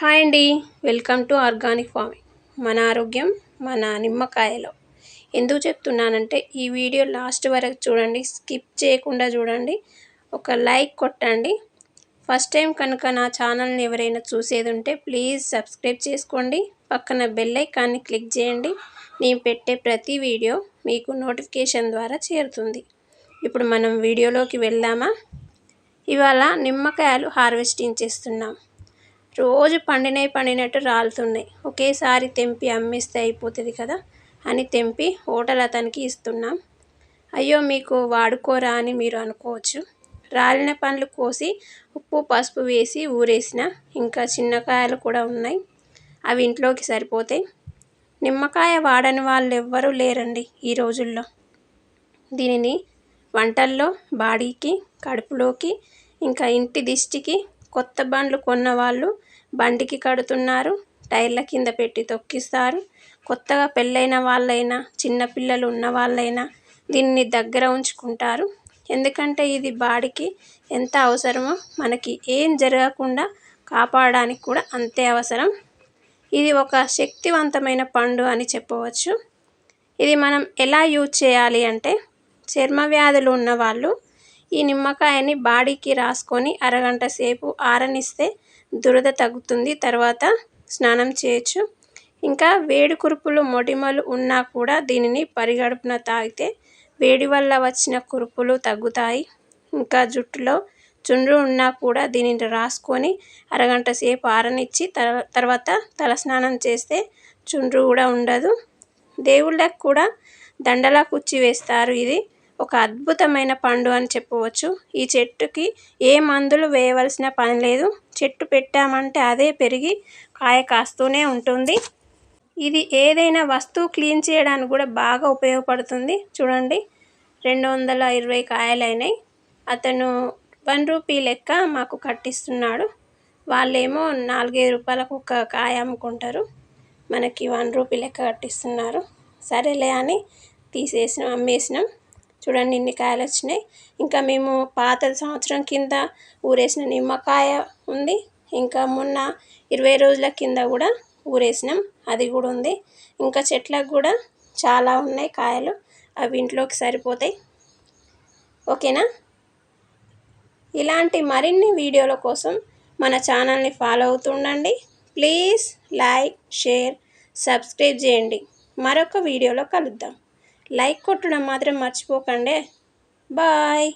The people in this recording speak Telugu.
హాయ్ అండి. Welcome to organic farming. మన ఆరోగ్యం మన నిమ్మకాయలో. ఎందుకు చెప్తున్నానంటే ఈ వీడియో లాస్ట్ వరకు చూడండి స్కిప్ చేయకుండా చూడండి ఒక లైక్ కొట్టండి. ఫస్ట్ టైం కనుక నా ఛానల్ని ఎవరైనా చూసేది ఉంటే ప్లీజ్ సబ్స్క్రైబ్ చేసుకోండి. పక్కన బెల్ ఐకాన్ని క్లిక్ చేయండి. నేను పెట్టే ప్రతి వీడియో మీకు నోటిఫికేషన్ ద్వారా చేరుతుంది. ఇప్పుడు మనం వీడియోలోకి వెళ్దామా? ఇవాళ నిమ్మకాయలు హార్వెస్టింగ్ చేస్తున్నాం. రోజు పండినవి పండినట్టు రాలుతున్నాయి. ఒకేసారి తెంపి అమ్మేస్తే అయిపోతుంది కదా అని తెంపి హోటల్ అతనికి ఇస్తున్నాం. అయ్యో మీకు వాడుకోరా అని మీరు అనుకోవచ్చు. రాలిన పండ్లు కోసి ఉప్పు పసుపు వేసి ఊరేసిన ఇంకా చిన్నకాయలు కూడా ఉన్నాయి. అవి ఇంట్లోకి సరిపోతాయి. నిమ్మకాయ వాడని వాళ్ళు ఎవ్వరూ లేరండి ఈ రోజుల్లో. దీనిని వంటల్లో బాడీకి కడుపులోకి ఇంకా ఇంటి దిష్టికి కొత్త బండ్లు కొన్న వాళ్ళు బండికి కడుతున్నారు. టైర్ల కింద పెట్టి తొక్కిస్తారు. కొత్తగా పెళ్ళైన వాళ్ళైనా చిన్నపిల్లలు ఉన్న వాళ్ళైనా దీన్ని దగ్గర ఉంచుకుంటారు. ఎందుకంటే ఇది బాడీకి ఎంత అవసరమో మనకి ఏం జరగకుండా కాపాడడానికి కూడా అంతే అవసరం. ఇది ఒక శక్తివంతమైన పండు అని చెప్పవచ్చు. ఇది మనం ఎలా యూజ్ చేయాలి అంటే చర్మ వ్యాధులు ఉన్నవాళ్ళు ఈ నిమ్మకాయని బాడీకి రాసుకొని అరగంట సేపు ఆరనిస్తే దురద తగ్గుతుంది. తర్వాత స్నానం చేయొచ్చు. ఇంకా వేడి కురుపులు మొటిమలు ఉన్నా కూడా దీనిని పరిగడుపున తాగితే వేడి వల్ల వచ్చిన కురుపులు తగ్గుతాయి. ఇంకా జుట్టులో చుండ్రు ఉన్నా కూడా దీనిని రాసుకొని అరగంట సేపు ఆరనిచ్చి తర్వాత తలస్నానం చేస్తే చుండ్రు కూడా ఉండదు. దేవుళ్ళకు కూడా దండలా కుచ్చి వేస్తారు ఇది. ఒక అద్భుతమైన పండు అని చెప్పవచ్చు. ఈ చెట్టుకి ఏ మందులు వేయవలసిన పని లేదు. చెట్టు పెట్టామంటే అదే పెరిగి కాయ కాస్తూనే ఉంటుంది. ఇది ఏదైనా వస్తువు క్లీన్ చేయడానికి కూడా బాగా ఉపయోగపడుతుంది. చూడండి రెండు వందల ఇరవై కాయలైనాయి అతను వన్ రూపీ లెక్క మాకు కట్టిస్తున్నాడు. వాళ్ళేమో నాలుగైదు రూపాయలకు ఒక కాయ అమ్ముకుంటారు. మనకి వన్ రూపీ లెక్క కట్టిస్తున్నారు. సరేలే అని తీసేసినాం అమ్మేసినాం. చూడండి ఇన్ని కాయలు వచ్చినాయి. ఇంకా మేము పాత సంవత్సరం కింద ఊరేసిన నిమ్మకాయ ఉంది. ఇంకా మొన్న ఇరవై రోజుల కింద కూడా ఊరేసినాం. అది కూడా ఉంది. ఇంకా చెట్లకు కూడా చాలా ఉన్నాయి కాయలు. అవి ఇంట్లోకి సరిపోతాయి. ఓకేనా? ఇలాంటి మరిన్ని వీడియోల కోసం మన ఛానల్ని ఫాలో అవుతుండండి. ప్లీజ్ లైక్ షేర్ సబ్స్క్రైబ్ చేయండి. మరొక వీడియోలో కలుద్దాం. లైక్ కొట్టడం మాత్రం మర్చిపోకండి. బాయ్.